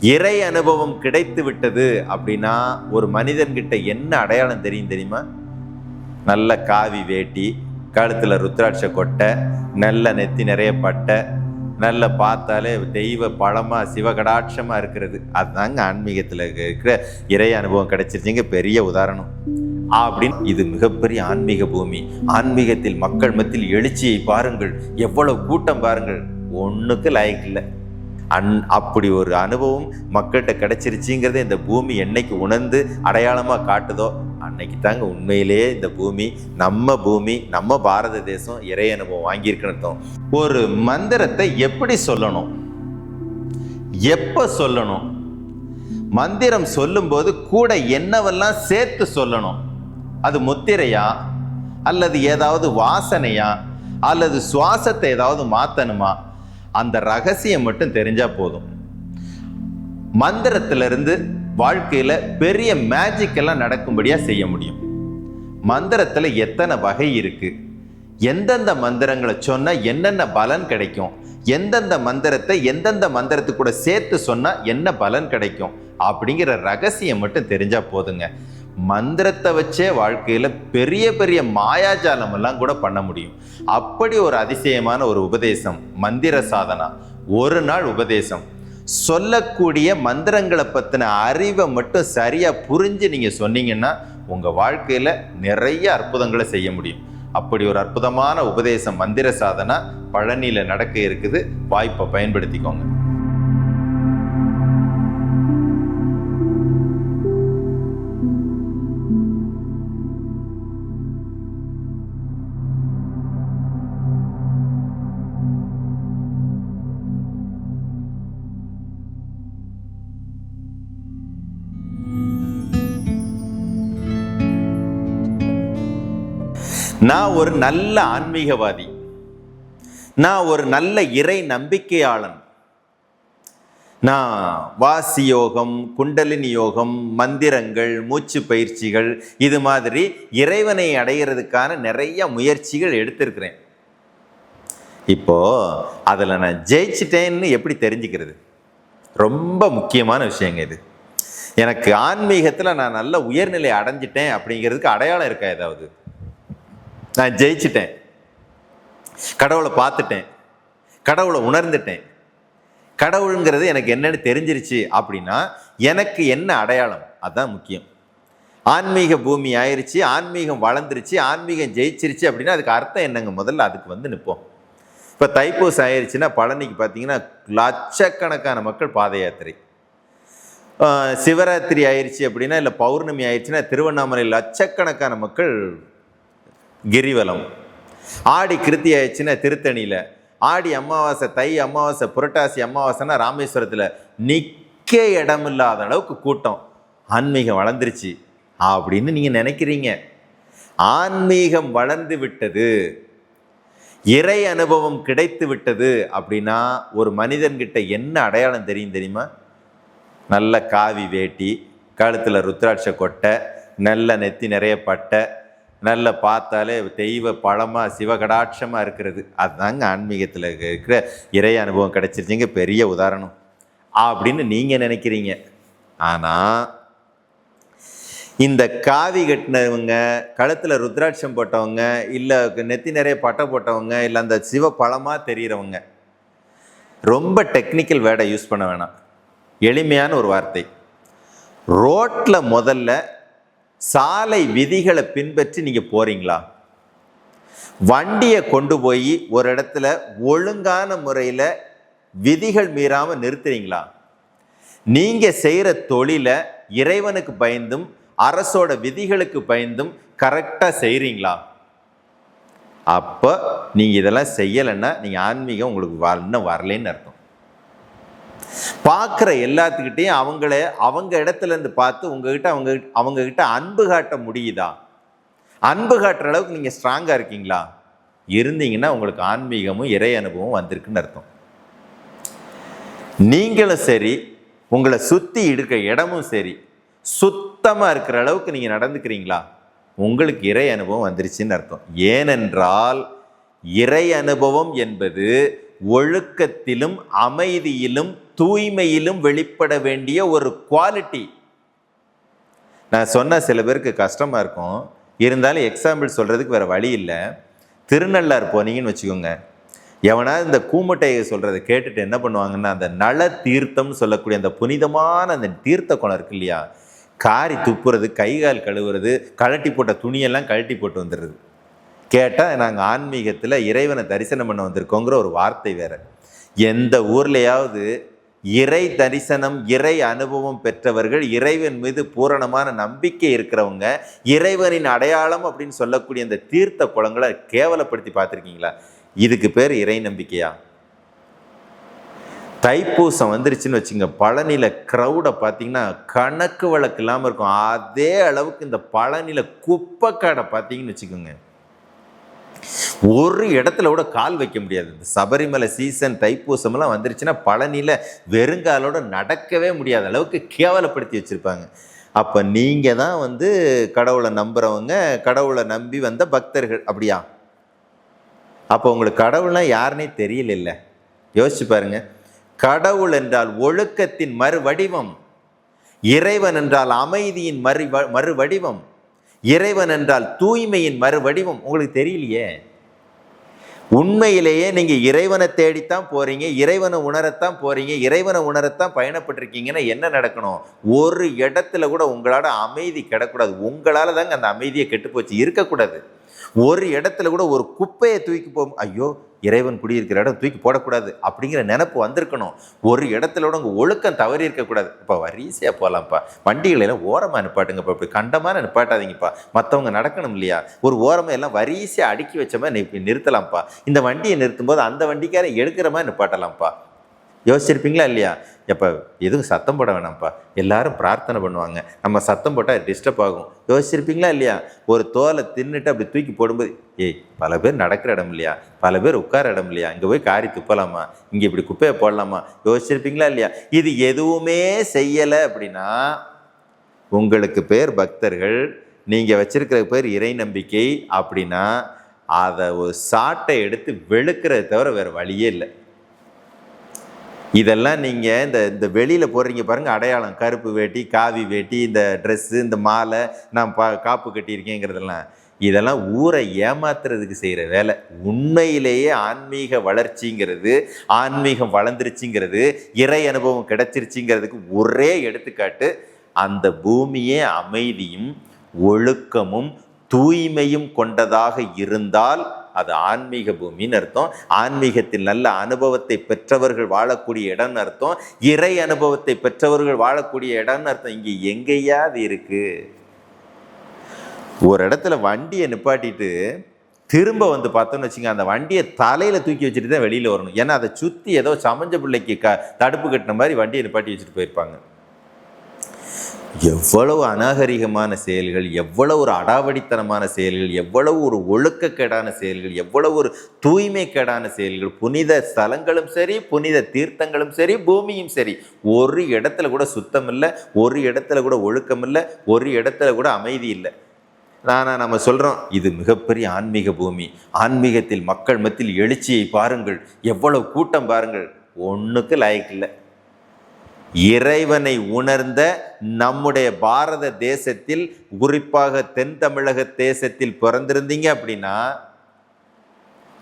இறை அனுபவம் கிடைத்து விட்டது அப்படின்னா ஒரு மனிதன்கிட்ட என்ன அடையாளம் தெரியும் தெரியுமா? நல்ல காவி வேட்டி கழுத்தில் ருத்ராட்ச கொட்டை நல்ல நெத்தி நிறைய பட்டை நல்ல பார்த்தாலே தெய்வ பழமாக சிவகடாட்சமாக இருக்கிறது. அதுதாங்க ஆன்மீகத்தில் இருக்கிற இறை அனுபவம் கிடைச்சிருச்சிங்க. பெரிய உதாரணம். அப்படின்னு இது மிகப்பெரிய ஆன்மீக பூமி. ஆன்மீகத்தில் மக்கள் மத்தியில் எழுச்சியை பாருங்கள். எவ்வளவு கூட்டம் பாருங்கள். ஒன்றுக்கு லாய்க்கு இல்லை. அன் அப்படி ஒரு அனுபவம் மக்கள்கிட்ட கிடைச்சிருச்சுங்கிறத இந்த பூமி என்னைக்கு உணர்ந்து அடையாளமாக காட்டுதோ அன்னைக்கு தாங்க உண்மையிலேயே இந்த பூமி நம்ம பூமி நம்ம பாரத தேசம் இறை அனுபவம் வாங்கியிருக்கணும் ஒரு மந்திரத்தை எப்படி சொல்லணும்? எப்போ சொல்லணும்? மந்திரம் சொல்லும்போது கூட என்னவெல்லாம் சேர்த்து சொல்லணும்? அது முத்திரையா? அல்லது ஏதாவது வாசனையா? அல்லது சுவாசத்தை ஏதாவது மாற்றணுமா அந்த ரகசியம் மட்டும் தெரிஞ்சால் போதும். மந்திரத்திலிருந்து வாழ்க்கையில் பெரிய மேஜிக் எல்லாம் நடக்கும்படியாக செய்ய முடியும். மந்திரத்தில் எத்தனை வகை இருக்குது எந்தெந்த மந்திரங்களை சொன்னால் என்னென்ன பலன் கிடைக்கும்? எந்தெந்த மந்திரத்தை எந்தெந்த மந்திரத்து கூட சேர்த்து சொன்னால் என்ன பலன் கிடைக்கும்? அப்படிங்கிற ரகசியம் மட்டும் தெரிஞ்சால் போதுங்க. மந்திரத்தை வச்சே வாழ்க்கையில் பெரிய பெரிய மாயாஜாலம் எல்லாம் கூட பண்ண முடியும். அப்படி ஒரு அதிசயமான ஒரு உபதேசம் மந்திர சாதனா. ஒரு நாள் உபதேசம். சொல்லக்கூடிய மந்திரங்களை பற்றின அறிவை மட்டும் சரியாக புரிஞ்சு நீங்கள் சொன்னீங்கன்னா உங்கள் வாழ்க்கையில் நிறைய அற்புதங்களை செய்ய முடியும். அப்படி ஒரு அற்புதமான உபதேசம் மந்திர சாதனா பழனியில் நடக்க இருக்குது. வாய்ப்பை பயன்படுத்திக்கோங்க. நான் ஒரு நல்ல ஆன்மீகவாதி. நான் ஒரு நல்ல இறை நம்பிக்கையாளன். நான் வாசி யோகம் குண்டலினி யோகம் மந்திரங்கள் மூச்சு பயிற்சிகள் இது மாதிரி இறைவனை அடைகிறதுக்கான நிறைய முயற்சிகள் எடுத்திருக்கிறேன். இப்போ அதில் நான் ஜெயிச்சிட்டேன்னு எப்படி தெரிஞ்சுக்கிறது? ரொம்ப முக்கியமான விஷயங்க இது. எனக்கு ஆன்மீகத்தில் நான் நல்ல உயர்நிலை அடைஞ்சிட்டேன் அப்படிங்கிறதுக்கு அடையாளம் இருக்கா ஏதாவது? நான் ஜெயிச்சிட்டேன். கடவுளை பார்த்துட்டேன். கடவுளை உணர்ந்துட்டேன். கடவுளுங்கிறது எனக்கு என்னன்னு தெரிஞ்சிருச்சு அப்படின்னா எனக்கு என்ன அடையாளம்? அதுதான் முக்கியம். ஆன்மீக பூமி ஆயிருச்சு ஆன்மீகம் வளர்ந்துருச்சு ஆன்மீகம் ஜெயிச்சிருச்சு அப்படின்னா அதுக்கு அர்த்தம் என்னங்க? முதல்ல அதுக்கு வந்து நிற்போம். இப்போ தைப்பூசம் ஆயிடுச்சுன்னா பழனிக்கு பார்த்தீங்கன்னா லட்சக்கணக்கான மக்கள் பாத யாத்திரை. சிவராத்திரி ஆயிடுச்சு அப்படின்னா இல்லை பௌர்ணமி ஆயிடுச்சுன்னா திருவண்ணாமலை லட்சக்கணக்கான மக்கள் கிரிவலம். ஆடி கிருத்தி ஆயிடுச்சுன்னா திருத்தணியில். ஆடி அமாவாசை தை அமாவாசை புரட்டாசி அமாவாசைன்னா ராமேஸ்வரத்தில் நிற்க இடமில்லாத அளவுக்கு கூட்டம். ஆன்மீகம் வளர்ந்துருச்சு. அப்படின்னு நீங்கள் நினைக்கிறீங்க. ஆன்மீகம் வளர்ந்து விட்டது. இறை அனுபவம் கிடைத்து விட்டது அப்படின்னா ஒரு மனிதன்கிட்ட என்ன அடையாளம் தெரியும் தெரியுமா? நல்ல காவி வேட்டி கழுத்தில் ருத்ராட்ச கொட்டை நல்ல நெத்தி நிறைய பட்டை நல்ல பார்த்தாலே தெய்வ பழமாக சிவகடாட்சமாக இருக்கிறது. அதுதாங்க ஆன்மீகத்தில் இருக்கிற இறை அனுபவம் கிடச்சிருச்சிங்க. பெரிய உதாரணம். அப்படின்னு நீங்கள் நினைக்கிறீங்க. ஆனால் இந்த காவி கட்டினவங்க கழுத்தில் ருத்ராட்சம் போட்டவங்க இல்லை நெத்தி நிறைய பட்டை போட்டவங்க இல்லை அந்த சிவ பழமாக தெரிகிறவங்க ரொம்ப டெக்னிக்கல் வேர்டை யூஸ் பண்ண வேணாம். எளிமையான ஒரு வார்த்தை. ரோட்டில் முதல்ல சாலை விதிகளை பின்பற்றி நீங்கள் போகிறீங்களா வண்டியை கொண்டு போய் ஒரு இடத்துல ஒழுங்கான முறையில் விதிகள் மீறாமல் நிறுத்துறீங்களா? நீங்கள் செய்கிற தொழிலை இறைவனுக்கு பயந்தும் அரசோட விதிகளுக்கு பயந்தும் கரெக்டாக செய்கிறீங்களா அப்போ நீங்கள் இதெல்லாம் செய்யலைன்னா நீங்கள் ஆன்மீகம் உங்களுக்கு வ- இன்னும் வரலைன்னு அர்த்தம். பார்க்குற எல்லாத்துக்கிட்டையும் அவங்கள அவங்க இடத்துல இருந்து பார்த்து உங்ககிட்ட அவங்க அவங்கக்கிட்ட அன்பு காட்ட முடியுதா? அன்பு காட்டுற அளவுக்கு நீங்கள் ஸ்ட்ராங்காக இருக்கீங்களா? இருந்தீங்கன்னா உங்களுக்கு ஆன்மீகமும் இறை அனுபவம் வந்திருக்குன்னு அர்த்தம். நீங்களும் சரி உங்களை சுற்றி இருக்க இடமும் சரி சுத்தமாக இருக்கிற அளவுக்கு நீங்கள் நடந்துக்கிறீங்களா? உங்களுக்கு இறை அனுபவம் வந்துருச்சுன்னு அர்த்தம். ஏனென்றால் இறை அனுபவம் என்பது ஒழுக்கத்திலும் அமைதியிலும் தூய்மையிலும் வெளிப்பட வேண்டிய ஒரு குவாலிட்டி நான் சொன்ன சில பேருக்கு கஷ்டமாக இருக்கும். இருந்தாலும் எக்ஸாம்பிள் சொல்கிறதுக்கு வேறு வழி இல்லை. திருநள்ளார் போனீங்கன்னு வச்சுக்கோங்க. எவனாவது இந்த கூமுட்டையை சொல்கிறத கேட்டுட்டு என்ன பண்ணுவாங்கன்னா அந்த நல தீர்த்தம்னு சொல்லக்கூடிய அந்த புனிதமான அந்த தீர்த்த குளம் இருக்கு இல்லையா? காரி துப்புறது கை கால் கழுவுறது கழட்டி போட்ட துணியெல்லாம் கழட்டி போட்டு வந்துடுது கேட்டால் நாங்கள் ஆன்மீகத்தில் இறைவனை தரிசனம் பண்ண வந்திருக்கோங்கிற ஒரு வார்த்தை வேறு. எந்த ஊர்லேயாவது இறை தரிசனம் இறை அனுபவம் பெற்றவர்கள் இறைவன் மீது பூரணமான நம்பிக்கை இருக்கிறவங்க இறைவனின் அடையாளம் அப்படின்னு சொல்லக்கூடிய அந்த தீர்த்த குளங்களை கேவலப்படுத்தி பார்த்துருக்கீங்களா? இதுக்கு பேர் இறை நம்பிக்கையா? தைப்பூசம் வந்துருச்சுன்னு வச்சுங்க பழனியில் க்ரௌடை பார்த்தீங்கன்னா கணக்கு வழக்கு இல்லாமல் இருக்கும். அதே அளவுக்கு இந்த பழனியில் குப்பைக்காடை பார்த்தீங்கன்னு வச்சுக்கோங்க. ஒரு இடத்துல கூட கால் வைக்க முடியாது. இந்த சபரிமலை சீசன் தைப்பூசம்லாம் வந்துருச்சுன்னா பழனியில் வெறுங்காலோட நடக்கவே முடியாத அளவுக்கு கேவலப்படுத்தி வச்சுருப்பாங்க. அப்போ நீங்கள் தான் வந்து கடவுளை நம்புகிறவங்க கடவுளை நம்பி வந்த பக்தர்கள். அப்படியா? அப்போ உங்களுக்கு கடவுள்னா யாருனே தெரியல இல்லை யோசிச்சு பாருங்க. கடவுள் என்றால் ஒழுக்கத்தின் மறுவடிவம். இறைவன் என்றால் அமைதியின் மறு மறு வடிவம் இறைவன் என்றால் தூய்மையின் மறுவடிவம். உங்களுக்கு தெரியலையே? உண்மையிலேயே நீங்கள் இறைவனை தேடித்தான் போகிறீங்க இறைவனை உணரத்தான் போகிறீங்க இறைவனை உணரத்தான் பயணப்பட்டிருக்கீங்கன்னா என்ன நடக்கணும்? ஒரு இடத்துல கூட உங்களால் அமைதி கிடக்கூடாது. உங்களால் தாங்க அந்த அமைதியை கெட்டு போச்சு இருக்கக்கூடாது. ஒரு இடத்துல கூட ஒரு குப்பையை தூக்கி போ ஐயோ இறைவன் குடியிருக்கிற இடம் தூக்கி போடக்கூடாது அப்படிங்கிற நினப்பு வந்திருக்கணும். ஒரு இடத்துல உங்கள் ஒழுக்கம் தவறி இருக்கக்கூடாது. இப்போ வரிசையாக போகலாம்ப்பா வண்டிகளை எல்லாம் ஓரமாக நிப்பாட்டுங்கப்பா. இப்படி கண்டமான நிப்பாட்டாதீங்கப்பா. மற்றவங்க நடக்கணும் இல்லையா? ஒரு ஓரமாக எல்லாம் வரிசையாக அடுக்கி வச்ச மாதிரி நிறுத்தலாம்ப்பா. இந்த வண்டியை நிறுத்தும்போது அந்த வண்டிக்கார எடுக்கிற மாதிரி நிப்பாட்டலாம்ப்பா. யோசிச்சிருப்பீங்களா இல்லையா? எப்போ? எதுவும் சத்தம் போட வேணாம்ப்பா. எல்லாரும் பிரார்த்தனை பண்ணுவாங்க. நம்ம சத்தம் போட்டால் டிஸ்டர்ப் ஆகும். யோசிச்சிருப்பீங்களா இல்லையா? ஒரு தோலை தின்னுட்டு அப்படி தூக்கி போடும்போது ஏய் பல பேர் நடக்கிற இடம் இல்லையா? பல பேர் உட்கார இடம் இல்லையா? இங்கே போய் காரி துப்பலாமா? இங்கே இப்படி குப்பையை போடலாமா? யோசிச்சிருப்பீங்களா இல்லையா? இது எதுவுமே செய்யலை அப்படின்னா உங்களுக்கு பேர் பக்தர்கள் நீங்கள் வச்சிருக்கிற பேர் இறை நம்பிக்கை அப்படின்னா அதை ஒரு சாட்டை எடுத்து வெளுக்கிறத தவிர வேறு வழியே இல்லை. இதெல்லாம் நீங்கள் இந்த இந்த வெளியில் போடுறீங்க பாருங்கள் அடையாளம். கருப்பு வேட்டி காவி வேட்டி இந்த ட்ரெஸ்ஸு இந்த மாலை நான் பா காப்பு கட்டியிருக்கேங்கிறதெல்லாம். இதெல்லாம் ஊரை ஏமாத்துறதுக்கு செய்கிற வேலை. உண்மையிலேயே ஆன்மீக வளர்ச்சிங்கிறது ஆன்மீகம் வளர்ந்துருச்சுங்கிறது இறை அனுபவம் கிடைச்சிருச்சுங்கிறதுக்கு ஒரே எடுத்துக்காட்டு அந்த பூமியே அமைதியும் ஒழுக்கமும் தூய்மையும் கொண்டதாக இருந்தால் அது ஆன்மீக பூமின்னு அர்த்தம். ஆன்மீகத்தில் நல்ல அனுபவத்தை பெற்றவர்கள் வாழக்கூடிய இடம்னு அர்த்தம். இறை அனுபவத்தை பெற்றவர்கள் வாழக்கூடிய இடம்னு அர்த்தம். இங்கே எங்கேயா அது இருக்கு. ஒரு இடத்துல வண்டியை நிப்பாட்டிட்டு திரும்ப வந்து பார்த்தோன்னு வச்சுங்க அந்த வண்டியை தலையில் தூக்கி வச்சுட்டு தான் வெளியில் வரணும். ஏன்னா அதை சுற்றி ஏதோ சமஞ்ச பிள்ளைக்கு க தடுப்பு கட்டின மாதிரி வண்டியை நிப்பாட்டி வச்சுட்டு போயிருப்பாங்க. எவ்வளவு அநாகரிகமான செயல்கள் எவ்வளவு ஒரு அடாவடித்தனமான செயல்கள் எவ்வளவு ஒரு ஒழுக்கக்கேடான செயல்கள் எவ்வளவு ஒரு தூய்மைக்கேடான செயல்கள் புனித ஸ்தலங்களும் சரி புனித தீர்த்தங்களும் சரி பூமியும் சரி ஒரு இடத்துல கூட சுத்தம் இல்லை ஒரு இடத்துல கூட ஒழுக்கம் இல்லை ஒரு இடத்துல கூட அமைதி இல்லை. நானா நம்ம சொல்கிறோம் இது மிகப்பெரிய ஆன்மீக பூமி. ஆன்மீகத்தில் மக்கள் மத்தியில் எழுச்சியை பாருங்கள் எவ்வளவு கூட்டம் பாருங்கள் ஒன்றுக்கு லாய்க்கு இல்லை இறைவனை உணர்ந்த நம்முடைய பாரத தேசத்தில் குறிப்பாக தென் தமிழக தேசத்தில் பிறந்திருந்தீங்க அப்படின்னா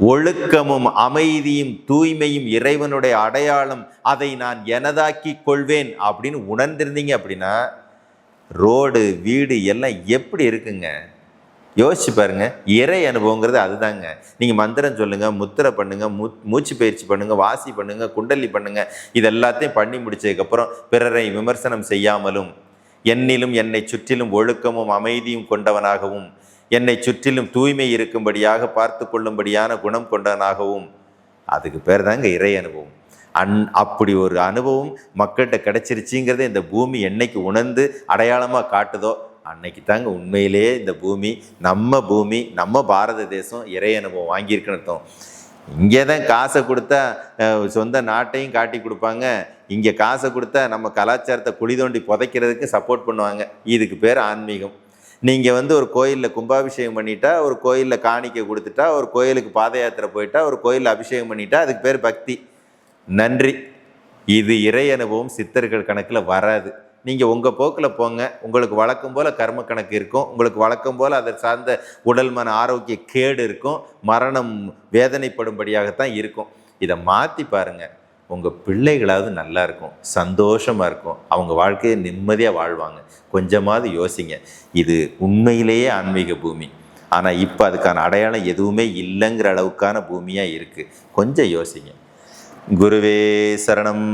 ஒழுக்கமும் அமைதியும் தூய்மையும் இறைவனுடைய அடையாளம் அதை நான் எனதாக்கி கொள்வேன் அப்படின்னு உணர்ந்திருந்தீங்க அப்படின்னா ரோடு வீடு எல்லாம் எப்படி இருக்குங்க? யோசிச்சு பாருங்க. இறை அனுபவங்கிறது அதுதாங்க. நீங்கள் மந்திரம் சொல்லுங்க முத்திரை பண்ணுங்க மூ மூச்சு பயிற்சி பண்ணுங்க வாசி பண்ணுங்க குண்டலி பண்ணுங்க. இது எல்லாத்தையும் பண்ணி முடிச்சதுக்கப்புறம் பிறரை விமர்சனம் செய்யாமலும் என்னிலும் என்னை சுற்றிலும் ஒழுக்கமும் அமைதியும் கொண்டவனாகவும் என்னை சுற்றிலும் தூய்மை இருக்கும்படியாக பார்த்து கொள்ளும்படியான குணம் கொண்டவனாகவும். அதுக்கு பேர் தாங்க இறை அனுபவம். அன் அப்படி ஒரு அனுபவம் மக்கள்கிட்ட கிடைச்சிருச்சுங்கிறத இந்த பூமி என்னைக்கு உணர்ந்து அடையாளமாக காட்டுதோ அன்னைக்கு தாங்க உண்மையிலேயே இந்த பூமி நம்ம பூமி நம்ம பாரத தேசம் இறை அனுபவம் வாங்கியிருக்குன்னு அர்த்தம். இங்கே தான் காசை கொடுத்தா சொந்த நாட்டையும் காட்டி கொடுப்பாங்க. இங்கே காசை கொடுத்தா நம்ம கலாச்சாரத்தை குழி தோண்டி புதைக்கிறதுக்கு சப்போர்ட் பண்ணுவாங்க. இதுக்கு பேர் ஆன்மீகம். நீங்கள் வந்து ஒரு கோயிலில் கும்பாபிஷேகம் பண்ணிட்டா ஒரு கோயிலில் காணிக்கை கொடுத்துட்டா ஒரு கோயிலுக்கு பாத யாத்திரை போயிட்டா ஒரு கோயிலில் அபிஷேகம் பண்ணிட்டா அதுக்கு பேர் பக்தி. நன்றி. இது இறை அனுபவம் சித்தர்கள் கணக்கில் வராது. நீங்கள் உங்கள் போக்கில் போங்க. உங்களுக்கு வழக்கம் போல் கர்ம கணக்கு இருக்கும். உங்களுக்கு வழக்கம் போல் அதை சார்ந்த உடல் மன ஆரோக்கிய கேடு இருக்கும். மரணம் வேதனைப்படும்படியாகத்தான் இருக்கும். இதை மாற்றி பாருங்கள் உங்கள் பிள்ளைகளாவது நல்லா இருக்கும். சந்தோஷமாக இருக்கும். அவங்க வாழ்க்கையை நிம்மதியாக வாழ்வாங்க. கொஞ்சமாவது யோசிங்க. இது உண்மையிலேயே ஆன்மீக பூமி. ஆனால் இப்போ அதுக்கான அடையாளம் எதுவுமே இல்லைங்கிற அளவுக்கான பூமியாக இருக்குது கொஞ்சம் யோசிங்க. குருவே சரணம்.